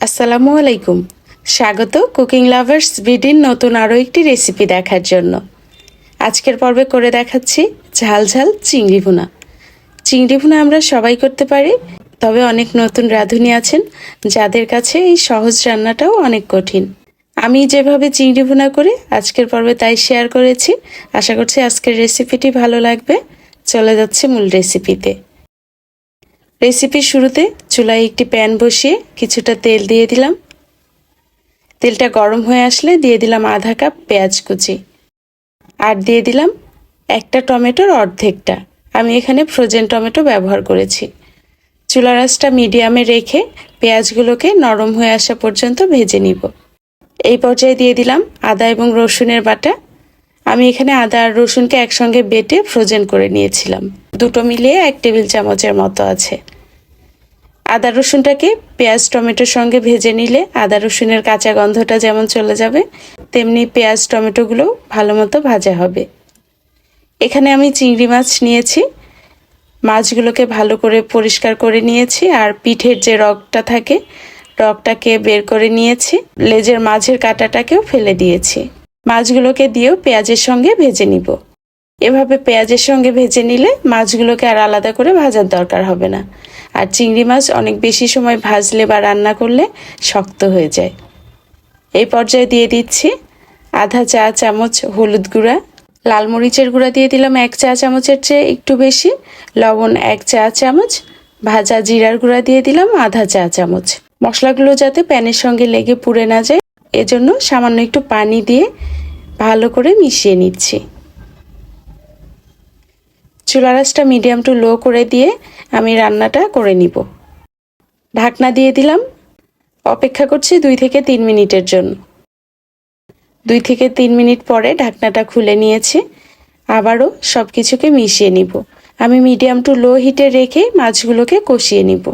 আসসালামু আলাইকুম। স্বাগত কুকিং লাভার্স বিডির নতুন আরও একটি রেসিপি দেখার জন্য। আজকের পর্বে করে দেখাচ্ছি ঝাল ঝাল চিংড়ি ভুনা। চিংড়ি ভুনা আমরা সবাই করতে পারি, তবে অনেক নতুন রাঁধুনি আছেন, যাদের কাছে এই সহজ রান্নাটাও অনেক কঠিন। আমি যেভাবে চিংড়ি ভুনা করি, আজকের পর্বে তাই শেয়ার করেছি। আশা করছি আজকের রেসিপিটি ভালো লাগবে। চলে যাচ্ছে মূল রেসিপিতে। রেসিপির শুরুতে চুলায় একটি প্যান বসিয়ে কিছুটা তেল দিয়ে দিলাম। তেলটা গরম হয়ে আসলে দিয়ে দিলাম আধা কাপ পেঁয়াজ কুচি। আর দিয়ে দিলাম একটা টমেটোর অর্ধেকটা। আমি এখানে ফ্রোজেন টমেটো ব্যবহার করেছি। চুলা রাসটা মিডিয়ামে রেখে পেঁয়াজগুলোকে নরম হয়ে আসা পর্যন্ত ভেজে নিব। এই পর্যায়ে দিয়ে দিলাম আদা এবং রসুনের বাটা। আমি এখানে আদা আর রসুনকে একসঙ্গে বেটে ফ্রোজেন করে নিয়েছিলাম। দুটো মিলিয়ে এক টেবিল চামচের মতো আছে। আদা রসুনটাকে পেঁয়াজ, টমেটোর সঙ্গে ভেজে নিলে আদা রসুনের কাঁচা গন্ধটা যেমন চলে যাবে, তেমনি পেঁয়াজ, টমেটোগুলো ভালো মতো ভাজা হবে। এখানে আমি চিংড়ি মাছ নিয়েছি। মাছগুলোকে ভালো করে পরিষ্কার করে নিয়েছি আর পিঠের যে রগটা থাকে, রগটাকে বের করে নিয়েছি। লেজের মাঝের কাঁটাটাকেও ফেলে দিয়েছি। মাছগুলোকে দিয়েও পেঁয়াজের সঙ্গে ভেজে নিব। এভাবে পেঁয়াজের সঙ্গে ভেজে নিলে মাছগুলোকে আর আলাদা করে ভাজার দরকার হবে না। আর চিংড়ি মাছ অনেক বেশি সময় ভাজলে বা রান্না করলে শক্ত হয়ে যায়। এই পর্যায়ে দিয়ে দিচ্ছি আধা চা চামচ হলুদ গুঁড়া। লাল মরিচের গুঁড়া দিয়ে দিলাম এক চা চামচের চেয়ে একটু বেশি। লবণ এক চা চামচ। ভাজা জিরার গুঁড়া দিয়ে দিলাম আধা চা চামচ। মশলাগুলো যাতে প্যানের সঙ্গে লেগে পুড়ে না যায়, এজন্য সামান্য একটু পানি দিয়ে ভালো করে মিশিয়ে নিচ্ছি। চুলা রাসটা মিডিয়াম টু লো করে দিয়ে আমি রান্নাটা করে নিব। ঢাকনা দিয়ে দিলাম। অপেক্ষা করছি দুই থেকে তিন মিনিটের জন্য। দুই থেকে তিন মিনিট পরে ঢাকনাটা খুলে নিয়েছি। আবারও সব কিছুকে মিশিয়ে নিব। আমি মিডিয়াম টু লো হিটে রেখে মাছগুলোকে কষিয়ে নিব।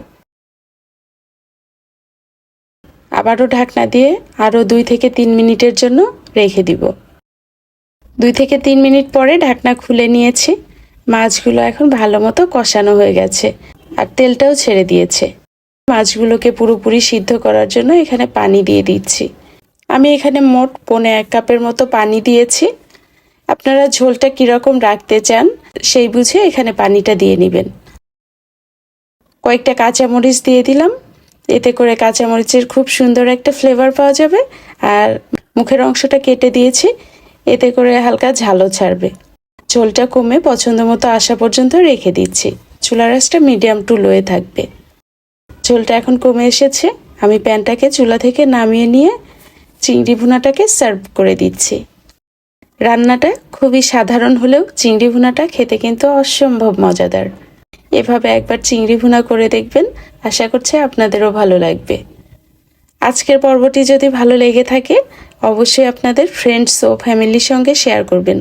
আবারও ঢাকনা দিয়ে আরও দুই থেকে তিন মিনিটের জন্য রেখে দিব। দুই থেকে তিন মিনিট পরে ঢাকনা খুলে নিয়েছি। মাছগুলো এখন ভালো মতো কষানো হয়ে গেছে আর তেলটাও ছেড়ে দিয়েছে। মাছগুলোকে পুরোপুরি সিদ্ধ করার জন্য এখানে পানি দিয়ে দিচ্ছি। আমি এখানে মোট পনে এক কাপের মতো পানি দিয়েছি। আপনারা ঝোলটা কীরকম রাখতে চান সেই বুঝে এখানে পানিটা দিয়ে নেবেন। কয়েকটা কাঁচামরিচ দিয়ে দিলাম। এতে করে কাঁচামরিচের খুব সুন্দর একটা ফ্লেভার পাওয়া যাবে। আর মুখের অংশটা কেটে দিয়েছি। এতে করে হালকা ঝালও ছাড়বে। ঝোলটা কমে পছন্দ মতো আসা পর্যন্ত রেখে দিচ্ছি। চুলা রাসটা মিডিয়াম টু লোয়ে থাকবে। ঝোলটা এখন কমে এসেছে। আমি প্যানটাকে চুলা থেকে নামিয়ে নিয়ে চিংড়ি ভুনাটাকে সার্ভ করে দিচ্ছি। রান্নাটা খুবই সাধারণ হলেও চিংড়ি ভুনাটা খেতে কিন্তু অসম্ভব মজাদার। এভাবে একবার চিংড়ি ভুনা করে দেখবেন, আশা করছি আপনাদেরও ভালো লাগবে। আজকের পর্বটি যদি ভালো লেগে থাকে, অবশ্যই আপনাদের ফ্রেন্ডস ও ফ্যামিলির সঙ্গে শেয়ার করবেন।